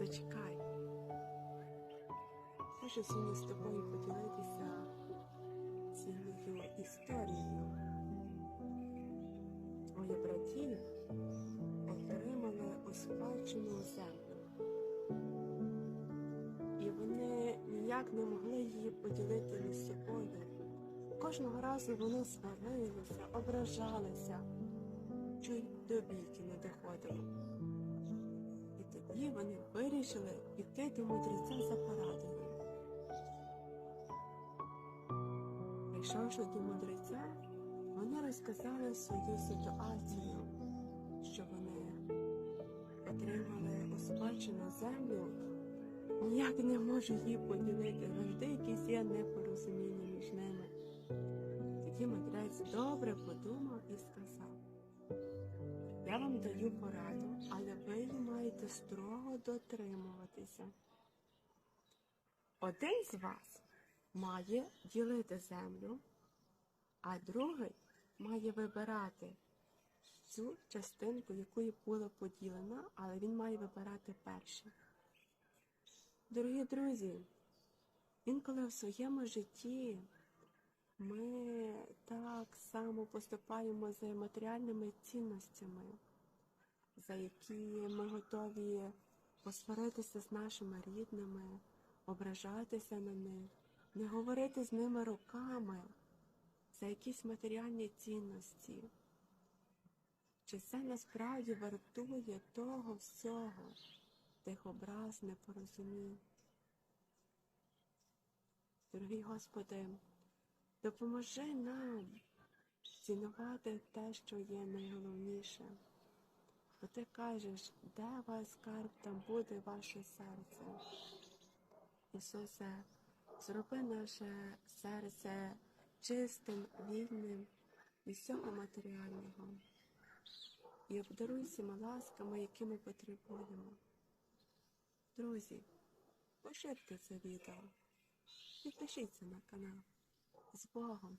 Зачекай. Хочу сьогодні з тобою поділитися цією історією. Мої братів отримали у спадщину землю. І вони ніяк не могли її поділити між собою. Кожного разу вони сварилися, ображалися, чуть до бійки не доходило. І вони вирішили піти до мудреця за порадою. Прийшовши до мудреця, вони розказали свою ситуацію, що вони отримали у спадщину землю, ніяк не можуть її поділити, завжди якісь є непорозуміння між ними. Тоді мудрець добре подумав і сказав. Я вам даю пораду, але маєте строго дотримуватися. Один з вас має ділити землю, а другий має вибирати цю частинку, якою була поділена, але він має вибирати перший. Дорогі друзі, інколи в своєму житті ми так само поступаємо за матеріальними цінностями, за які ми готові посваритися з нашими рідними, ображатися на них, не говорити з ними руками за якісь матеріальні цінності. Чи це насправді вартує того всього, тих образ непорозумінь? Дорогий Господи, Допоможи нам цінувати те, що є найголовніше. Бо ти кажеш, де ваш скарб, там буде ваше серце. Ісусе, зроби наше серце чистим, вільним від всього матеріального. І обдаруй всіма ласками, які ми потребуємо. Друзі, поширте це відео, підпишіться на канал. З Богом!